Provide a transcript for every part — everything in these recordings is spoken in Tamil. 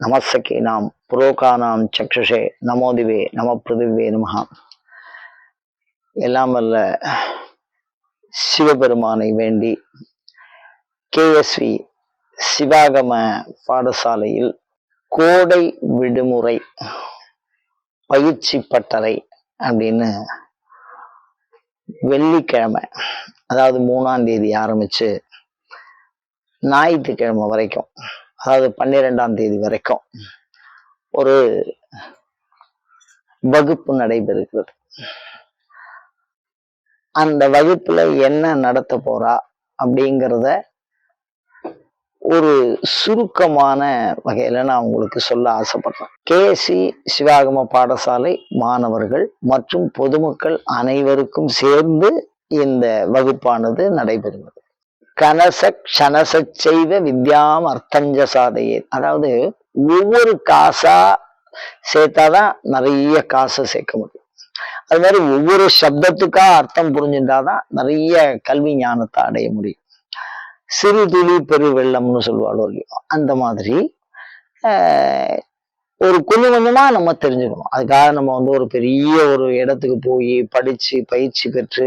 நமசக்கீனாம் புரோகானாம் சக்ஷுஷே நமோதிவே நம பிருதிவே நமஹா. எல்லாம் வல்ல சிவபெருமானை வேண்டி கேஎஸ்வி சிவாகம பாடசாலையில் கோடை விடுமுறை பயிற்சி பட்டறை அப்படின்னு வெள்ளிக்கிழமை அதாவது மூணாம் தேதி ஆரம்பிச்சு ஞாயிற்றுக்கிழமை வரைக்கும் அதாவது பன்னிரெண்டாம் தேதி வரைக்கும் ஒரு வகுப்பு நடைபெறுகிறது. அந்த வகுப்புல என்ன நடத்த போறா அப்படிங்கிறத ஒரு சுருக்கமான வகையில நான் உங்களுக்கு சொல்ல ஆசைப்படுறேன். கே. சி. சிவாகம பாடசாலை மாணவர்கள் மற்றும் பொதுமக்கள் அனைவருக்கும் சேர்ந்து இந்த வகுப்பானது நடைபெறுகிறது. கனச கனச செய்த வித்யாம் அர்த்தஞ்ச சாதையே அதாவது ஒவ்வொரு காசா சேர்த்தாதான் நிறைய காசை சேர்க்க முடியும். அது மாதிரி ஒவ்வொரு சப்தத்துக்கா அர்த்தம் புரிஞ்சுட்டாதான் நிறைய கல்வி ஞானத்தை அடைய முடியும். சிறு துளி பெரு வெள்ளம்னு சொல்லுவாளோ இல்லையோ அந்த மாதிரி ஒரு கொஞ்சம் கொஞ்சமா நம்ம தெரிஞ்சுக்கணும். அதுக்காக நம்ம வந்து ஒரு பெரிய ஒரு இடத்துக்கு போய் படிச்சு பயிற்சி பெற்று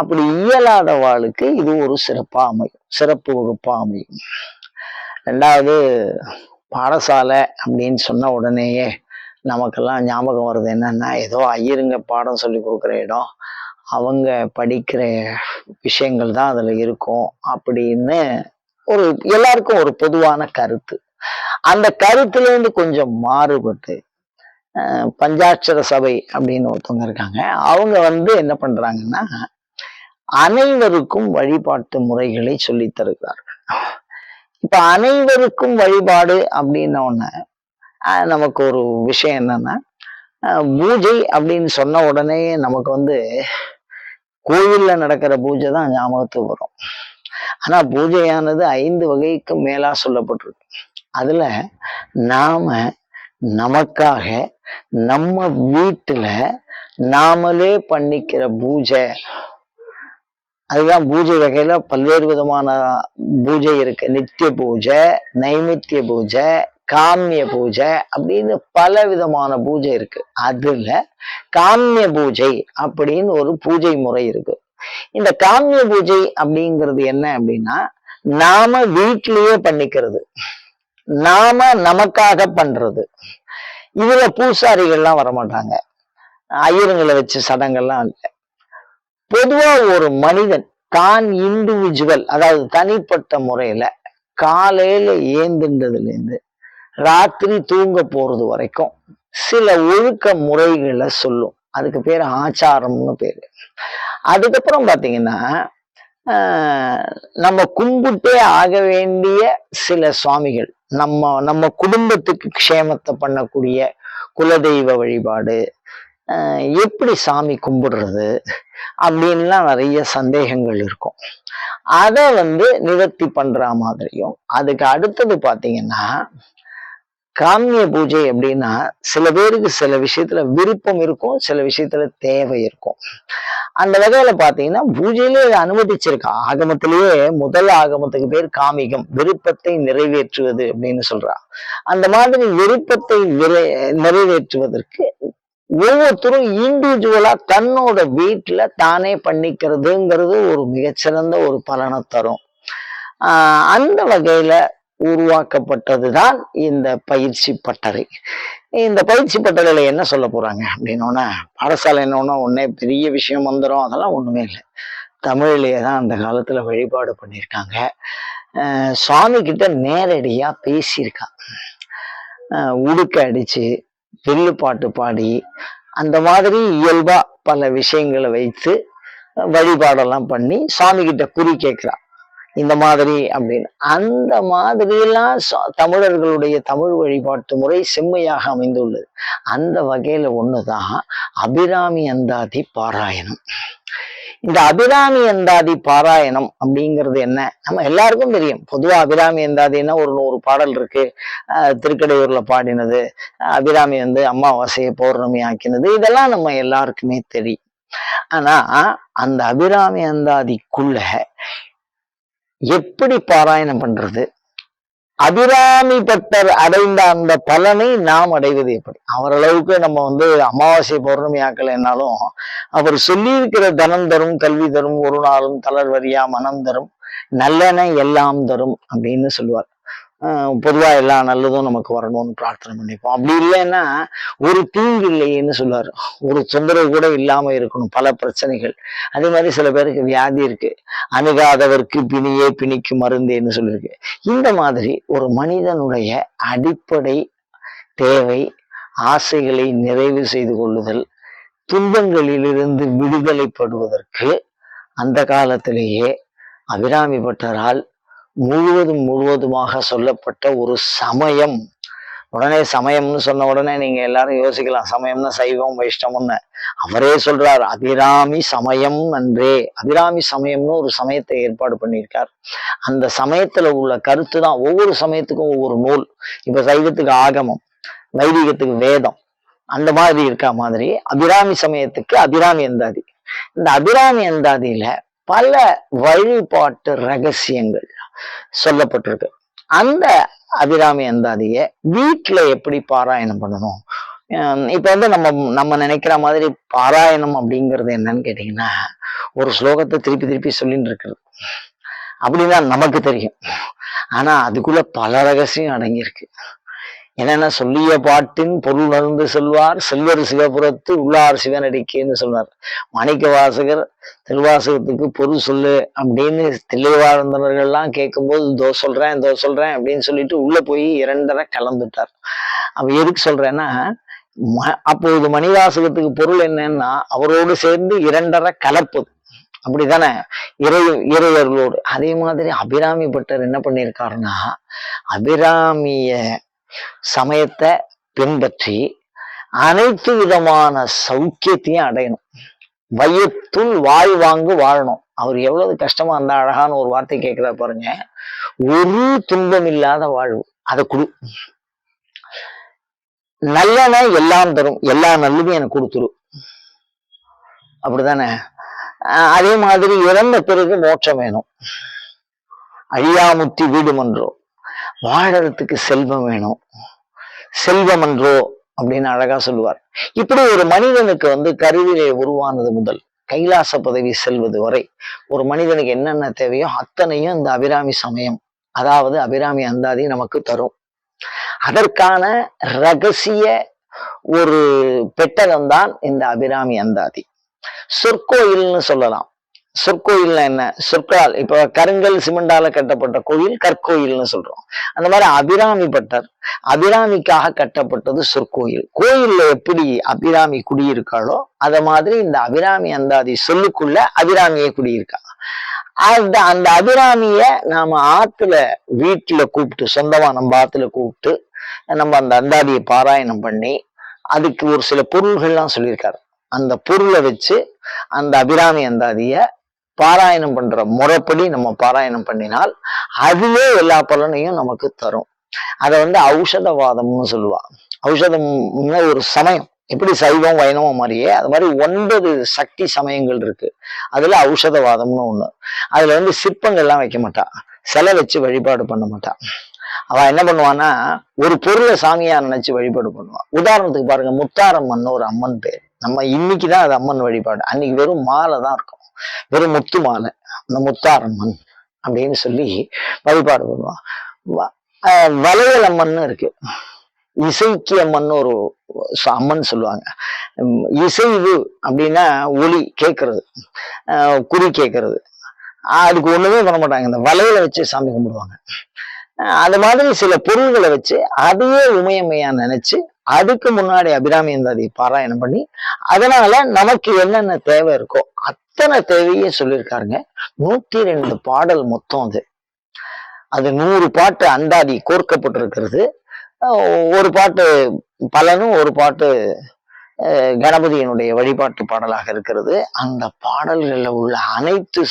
அப்படி இயலாத வாளுக்கு இது ஒரு சிறப்பாக அமையும். சிறப்பு வகுப்பாக அமையும். ரெண்டாவது பாடசாலை அப்படின்னு சொன்ன உடனேயே நமக்கெல்லாம் ஞாபகம் வருது என்னன்னா ஏதோ ஐயருங்க பாடம் சொல்லி கொடுக்குற இடம் அவங்க படிக்கிற விஷயங்கள் தான் அதில் இருக்கும் அப்படின்னு ஒரு எல்லாருக்கும் ஒரு பொதுவான கருத்து. அந்த கருத்துலேருந்து கொஞ்சம் மாறுபட்டு பஞ்சாட்சர சபை அப்படின்னு ஒருத்தவங்க இருக்காங்க. அவங்க வந்து என்ன பண்ணுறாங்கன்னா அனைவருக்கும் வழிபாட்டு முறைகளை சொல்லி தருகிறார்கள். இப்ப அனைவருக்கும் வழிபாடு அப்படின்ன நமக்கு ஒரு விஷயம் என்னன்னா பூஜை அப்படின்னு சொன்ன உடனே நமக்கு வந்து கோவில்ல நடக்கிற பூஜை தான் ஞாபகத்துக்கு வரும். ஆனா பூஜையானது ஐந்து வகைக்கு மேலா சொல்லப்பட்டிருக்கு. அதுல நாம நமக்காக நம்ம வீட்டுல நாமளே பண்ணிக்கிற பூஜை அதுதான் பூஜை வகையில பல்வேறு விதமான பூஜை இருக்கு. நித்திய பூஜை நைமித்திய பூஜை காமிய பூஜை அப்படின்னு பல விதமான பூஜை இருக்கு. அதுல காமிய பூஜை அப்படின்னு ஒரு பூஜை முறை இருக்கு. இந்த காமிய பூஜை அப்படிங்கிறது என்ன அப்படின்னா நாம வீட்டிலேயே பண்ணிக்கிறது. நாம நமக்காக பண்றது. இதுல பூசாரிகள்லாம் வரமாட்டாங்க. ஐயருங்களை வச்சு சடங்கெல்லாம் இல்லை. பொதுவா ஒரு மனிதன் தான் இண்டிவிஜுவல் அதாவது தனிப்பட்ட முறையில காலையில ஏந்துன்றதுல இருந்து ராத்திரி தூங்க போறது வரைக்கும் சில ஒழுக்க முறைகளை சொல்லும். அதுக்கு பேர் ஆச்சாரம்னு பேரு. அதுக்கப்புறம் பாத்தீங்கன்னா நம்ம கும்பிட்டே ஆக வேண்டிய சில சுவாமிகள் நம்ம நம்ம குடும்பத்துக்கு க்ஷேமத்தை பண்ணக்கூடிய குலதெய்வ வழிபாடு எப்படி சாமி கும்பிடுறது அப்படின்லாம் நிறைய சந்தேகங்கள் இருக்கும். அதை வந்து நிவர்த்தி பண்ற மாதிரியும் அதுக்கு அடுத்தது பார்த்தீங்கன்னா காமிய பூஜை அப்படின்னா சில பேருக்கு சில விஷயத்துல விருப்பம் இருக்கும் சில விஷயத்துல தேவை இருக்கும். அந்த வகையில பாத்தீங்கன்னா பூஜையிலே அனுமதிச்சிருக்கா. ஆகமத்திலேயே முதல் ஆகமத்துக்கு பேர் காமிகம் விருப்பத்தை நிறைவேற்றுவது அப்படின்னு சொல்றா. அந்த மாதிரி விருப்பத்தை நிறைவேற்றுவதற்கு ஒவ்வொருத்தரும் இண்டிவிஜுவலா தன்னோட வீட்டுல தானே பண்ணிக்கிறதுங்கிறது ஒரு மிகச்சிறந்த ஒரு பலனை தரும். அந்த வகையில உருவாக்கப்பட்டதுதான் இந்த பயிற்சி பட்டறை. இந்த பயிற்சி பட்டறையில என்ன சொல்ல போறாங்க அப்படின்னோன்னா பாடசாலை என்னோன்னா ஒன்னே பெரிய விஷயம் வந்துடும் அதெல்லாம் ஒண்ணுமே இல்லை. தமிழிலேயே தான் அந்த காலத்துல வழிபாடு பண்ணியிருக்காங்க. சுவாமி கிட்ட நேரடியா பேசியிருக்கான். உடுக்க அடிச்சு வில்லு பாட்டு பாடி அந்த மாதிரி இயல்பா பல விஷயங்களை வைத்து வழிபாடெல்லாம் பண்ணி சுவாமி கிட்ட குறி கேட்கிறா. இந்த மாதிரி அப்படின்னு. அந்த மாதிரியெல்லாம் தமிழர்களுடைய தமிழ் வழிபாட்டு முறை செம்மையாக அமைந்துள்ளது. அந்த வகையில ஒண்ணுதான் அபிராமி அந்தாதி பாராயணம். இந்த அபிராமி அந்தாதி பாராயணம் அப்படிங்கிறது என்ன? நம்ம எல்லாருக்கும் தெரியும். பொதுவா அபிராமி அந்தாதின்னா ஒரு நூறு பாடல் இருக்கு. திருக்கடையூர்ல பாடினது அபிராமி வந்து அமாவாசையை பௌர்ணமி ஆக்கினது இதெல்லாம் நம்ம எல்லாருக்குமே தெரியும். ஆனா அந்த அபிராமி அந்தாதிக்குள்ள எப்படி பாராயணம் பண்றது? அபிராமி பட்டர் அடைந்த அந்த பலனை நாம் அடைவது எப்படி? அவரளவுக்கு நம்ம வந்து அமாவாசை பௌர்ணமி ஆக்கலைன்னாலும் அவர் சொல்லியிருக்கிற தனம் தரும் கல்வி தரும் ஒரு நாளும் தளர்வரியா மனம் தரும் நல்லன எல்லாம் தரும் அப்படின்னு சொல்லுவார். பொதுவாக எல்லா நல்லதும் நமக்கு வரணும்னு பிரார்த்தனை பண்ணிப்போம். அப்படி இல்லைன்னா ஒரு தீங்கு இல்லையேன்னு சொல்லுவார். ஒரு தொந்தரவு கூட இல்லாமல் இருக்கணும் பல பிரச்சனைகள். அதே மாதிரி சில பேருக்கு வியாதி இருக்கு. அணுகாதவர்க்கு பிணியே பிணிக்கு மருந்தேன்னு சொல்லியிருக்கு இந்த மாதிரி ஒரு மனிதனுடைய அடிப்படை தேவை ஆசைகளை நிறைவு செய்து கொள்ளுதல் துன்பங்களிலிருந்து விடுதலைப்படுவதற்கு அந்த காலத்திலேயே அபிராமி பட்டரால் முழுவதும் முழுவதுமாக சொல்லப்பட்ட ஒரு சமயம். உடனே சமயம்னு சொன்ன உடனே நீங்க எல்லாரும் யோசிக்கலாம் சமயம்னா சைவம் வைஷ்ணவம்னு. அவரே சொல்றார் அபிராமி சமயம் நன்றே அபிராமி சமயம்னு ஒரு சமயத்தை ஏற்பாடு பண்ணியிருக்கார். அந்த சமயத்துல உள்ள கருத்து தான் ஒவ்வொரு சமயத்துக்கும் ஒவ்வொரு நூல். இப்ப சைவத்துக்கு ஆகமம் வைதிகத்துக்கு வேதம். அந்த மாதிரி இருக்கா மாதிரி. அபிராமி சமயத்துக்கு அபிராமி அந்தாதி. இந்த அபிராமி அந்தாதியில பல வழிபாட்டு ரகசியங்கள் சொல்லப்பட்டிருக்கு. அந்த அபிராமி அந்தாதிய வீட்டுல எப்படி பாராயணம் பண்ணணும்? இப்ப வந்து நம்ம நம்ம நினைக்கிற மாதிரி பாராயணம் அப்படிங்கிறது என்னன்னு கேட்டீங்கன்னா ஒரு ஸ்லோகத்தை திருப்பி திருப்பி சொல்லிட்டு இருக்கிறது அப்படின்னா நமக்கு தெரியும். ஆனா அதுக்குள்ள பல ரகசியம் அடங்கியிருக்கு. என்னென்ன சொல்லிய பாட்டின் பொருள் உணர்ந்து செல்வார் செல்வர் சிவபுரத்து உள்ளார் சிவனடிக்கேன்னு சொன்னார் மாணிக்க வாசகர் திருவாசகத்துக்கு பொருள் சொல்லு அப்படின்னு தில்லைவாழ்ந்தவர்கள்லாம் கேட்கும்போது இதோ சொல்றேன் இதோ சொல்றேன் அப்படின்னு சொல்லிட்டு உள்ள போய் இரண்டரை கலந்துட்டார். அப்ப எதுக்கு சொல்றேன்னா அப்போது மணிவாசகத்துக்கு பொருள் என்னன்னா அவரோடு சேர்ந்து இரண்டரை கலப்பது அப்படிதானே இறை இறையர்களோடு அதே மாதிரி அபிராமி பட்டர் என்ன பண்ணியிருக்காருன்னா அபிராமிய சமயத்தை பின்பற்றி அனைத்து விதமான சௌக்கியத்தையும் அடையணும். வையத்துள் வாழ்வாங்கு வாழணும். அவர் எவ்வளவு கஷ்டமா இருந்தா அழகான ஒரு வார்த்தை கேட்கிறா பாருங்க. ஒரு துன்பம் இல்லாத வாழ்வு. அதை கொடு. நல்லன எல்லாம் தரும். எல்லா நல்லதும் எனக்கு கொடுத்துரு. அப்படிதானே? அதே மாதிரி இறந்த பிறகு மோட்சம் வேணும். அழியாமுத்தி வீடு மன்றம். வாழறதுக்கு செல்வம் வேணும். செல்வம் என்றோ அப்படின்னு அழகா சொல்லுவார். இப்படி ஒரு மனிதனுக்கு வந்து கருவிலே உருவானது முதல் கைலாச பதவி செல்வது வரை ஒரு மனிதனுக்கு என்னென்ன தேவையோ அத்தனையும் இந்த அபிராமி சமயம் அதாவது அபிராமி அந்தாதி நமக்கு தரும். அதற்கான ரகசிய ஒரு பெட்டகம் தான் இந்த அபிராமி அந்தாதி. சொற்கோயில்னு சொல்லலாம். சொற்கோயில்னா என்ன? சொற்கால் இப்ப கருங்கல் சிமெண்டால கட்டப்பட்ட கோயில் கற்கோயில்னு சொல்றோம். அந்த மாதிரி அபிராமி பட்டர் அபிராமிக்காக கட்டப்பட்டது சொற்கோயில். கோயில்ல எப்படி அபிராமி குடியிருக்காளோ அத மாதிரி இந்த அபிராமி அந்தாதி சொல்லுக்குள்ள அபிராமியே குடியிருக்கா. அந்த அந்த அபிராமிய நாம ஆத்துல வீட்டுல கூப்பிட்டு சொந்தமா நம்ம ஆத்துல கூப்பிட்டு நம்ம அந்த அந்தாதியை பாராயணம் பண்ணி அதுக்கு ஒரு சில பொருள்கள்லாம் சொல்லியிருக்காரு. அந்த பொருளை வச்சு அந்த அபிராமி அந்தாதிய பாராயணம் பண்ற முறைப்படி நம்ம பாராயணம் பண்ணினால் அதுவே எல்லா பலனையும் நமக்கு தரும். அதை வந்து ஔஷதவாதம்னு சொல்லுவா ஔஷதம்னா ஒரு சமயம். எப்படி சைவம் வைணவம் மாதிரியே அது மாதிரி ஒன்பது சக்தி சமயங்கள் இருக்கு. அதுல ஔஷதவாதம்னு ஒண்ணு. அதுல வந்து சிற்பங்கள்லாம் வைக்க மாட்டா. சிலை வச்சு வழிபாடு பண்ண மாட்டா. அவ என்ன பண்ணுவான்னா ஒரு பொருளை சாமியா நினைச்சு வழிபாடு பண்ணுவான் உதாரணத்துக்கு பாருங்க முத்தாரம்மன் ஒரு அம்மன் பேர். நம்ம இன்னைக்குதான் அது அம்மன் வழிபாடு. அன்னைக்கு வெறும் மாலை தான் இருக்கும். வெறும் முத்து மாலை அந்த முத்தாரம்மன் அப்படின்னு சொல்லி வழிபாடு பண்ணுவான். வளையல் அம்மன் இருக்கு. இசைக்கு அம்மன் ஒரு அம்மன் சொல்லுவாங்க. இசைவு அப்படின்னா ஒளி கேட்கறது குறி கேட்கறது. அதுக்கு ஒண்ணுமே பண்ண மாட்டாங்க. இந்த வளையலை வச்சு சாமி கும்பிடுவாங்க. ஆஹ் அது மாதிரி சில பொருள்களை வச்சு அதையே உமையம்மையா நினைச்சு அதுக்கு முன்னாடி அபிராமி அந்தாதி பாராயணம் பண்ணி அதனால நமக்கு என்னென்ன தேவை இருக்கோ அத்தனை தேவையும் சொல்லியிருக்காருங்க. நூத்தி ரெண்டு பாடல் மொத்தம் அது. அது நூறு பாட்டு அந்தாதி கோர்க்கப்பட்டிருக்கிறது. ஒரு பாட்டு பலனும் ஒரு பாட்டு அஹ் கணபதியினுடைய வழிபாட்டு பாடலாக இருக்கிறது. அந்த பாடல்களில் உள்ள அனைத்து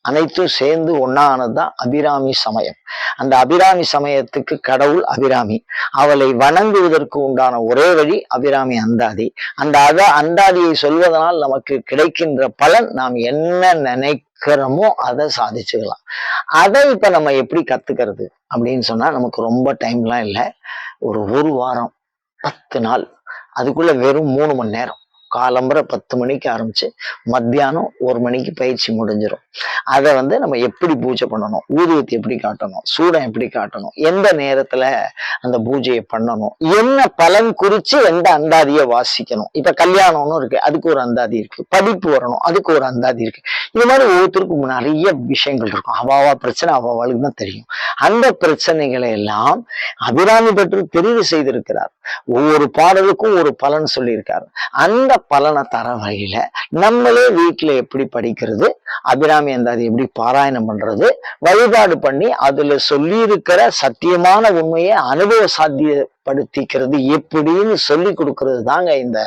அனைத்தும் சேர்ந்து ஒன்னானதுதான் அபிராமி சமயம். அந்த அபிராமி சமயத்துக்கு கடவுள் அபிராமி. அவளை வணங்குவதற்கு உண்டான ஒரே வழி அபிராமி அந்தாதி. அந்த அத அந்தாதியை சொல்வதனால் நமக்கு கிடைக்கின்ற பலன் நாம் என்ன நினைக்கிறோமோ அதை சாதிச்சுக்கலாம். அதை இப்ப நம்ம எப்படி கத்துக்கிறது அப்படின்னு சொன்னா நமக்கு ரொம்ப டைம்லாம் இல்லை. ஒரு ஒரு வாரம் பத்து நாள். அதுக்குள்ள வெறும் மூணு மணி நேரம். காலம்பரை பத்து மணிக்கு ஆரம்பிச்சு மத்தியானம் ஒரு மணிக்கு பயிற்சி முடிஞ்சிடும் அதை வந்து நம்ம எப்படி பூஜை பண்ணணும்? ஊதுவத்தி எப்படி காட்டணும்? சூடம் எப்படி காட்டணும்? எந்த நேரத்துல அந்த பூஜையை பண்ணணும்? என்ன பலன் குறிச்சு எந்த அந்தாதியை வாசிக்கணும்? இப்ப கல்யாணம்னு இருக்கு. அதுக்கு ஒரு அந்தாதி இருக்கு. படிப்பு வரணும். அதுக்கு ஒரு அந்தாதி இருக்கு. இது மாதிரி ஒவ்வொருத்தருக்கும் நிறைய விஷயங்கள் இருக்கும். அவாவா பிரச்சனை அவாவாளுக்கு தான் தெரியும். அந்த பிரச்சனைகளை எல்லாம் அபிராமி பெற்று தெரிவு செய்திருக்கிறார். ஒவ்வொரு பாடலுக்கும் ஒரு பலன் சொல்லியிருக்காரு. அந்த பலனை தர வகையில நம்மளே வீட்டுல எப்படி படிக்கிறது அபிராமி அந்தாதி எப்படி பாராயணம் பண்றது வழிபாடு பண்ணி அதுல சொல்லி இருக்கிற சத்தியமான உண்மையை அனுபவ சாத்திய படுத்திக்கிறது எப்படின்னு சொல்லி கொடுக்கறது தாங்க இந்த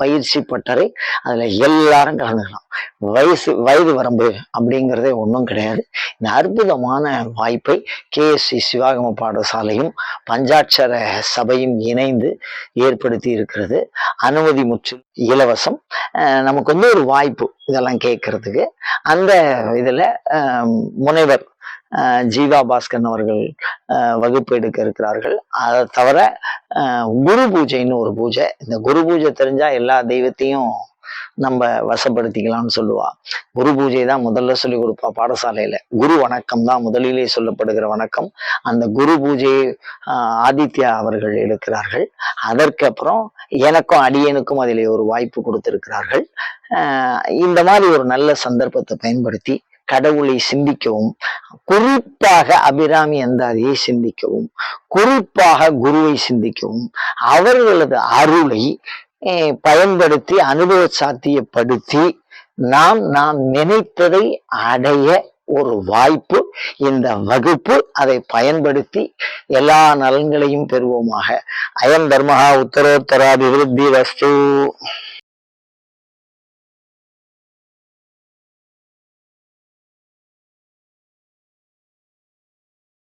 பயிற்சி பட்டறை. அதுல எல்லாரும் கலந்துக்கலாம். வயசு வயது வரம்பு அப்படிங்கிறதே ஒன்றும் கிடையாது. இந்த அற்புதமான வாய்ப்பை கேஎஸ்சி சிவாகம பாடசாலையும் பஞ்சாட்சர சபையும் இணைந்து ஏற்படுத்தி இருக்கிறது. அனுமதி முற்று இலவசம். நமக்கு வந்து ஒரு வாய்ப்பு இதெல்லாம் கேட்கறதுக்கு. அந்த இதுல முனைவர் ஜீவா பாஸ்கரன் அவர்கள் வகுப்பு எடுக்க இருக்கிறார்கள். அதை தவிர குரு பூஜைன்னு ஒரு பூஜை. இந்த குரு பூஜை தெரிஞ்சா எல்லா தெய்வத்தையும் நம்ம வசப்படுத்திக்கலாம்னு சொல்லுவா. குரு பூஜை தான் முதல்ல சொல்லி கொடுப்பா பாடசாலையில. குரு வணக்கம் தான் முதலிலே சொல்லப்படுகிற வணக்கம். அந்த குரு பூஜையை ஆதித்யா அவர்கள் எடுக்கிறார்கள். அதற்கப்புறம் எனக்கும் அடியனுக்கும் அதிலே ஒரு வாய்ப்பு கொடுத்திருக்கிறார்கள். இந்த மாதிரி ஒரு நல்ல சந்தர்ப்பத்தை பயன்படுத்தி கடவுளை சிந்திக்கவும் குறிப்பாக அபிராமி அந்தாதியை சிந்திக்கவும் குறிப்பாக குருவை சிந்திக்கவும் அவர்களது அருளை பயன்படுத்தி அனுபவ சாத்தியப்படுத்தி நாம் நாம் நினைத்ததை அடைய ஒரு வாய்ப்பு இந்த வகுப்பு அதை பயன்படுத்தி எல்லா நலன்களையும் பெறுவோமாக. அயம் தர்மஹா உத்தரோத்தராபிவிருத்தி வஸ்து.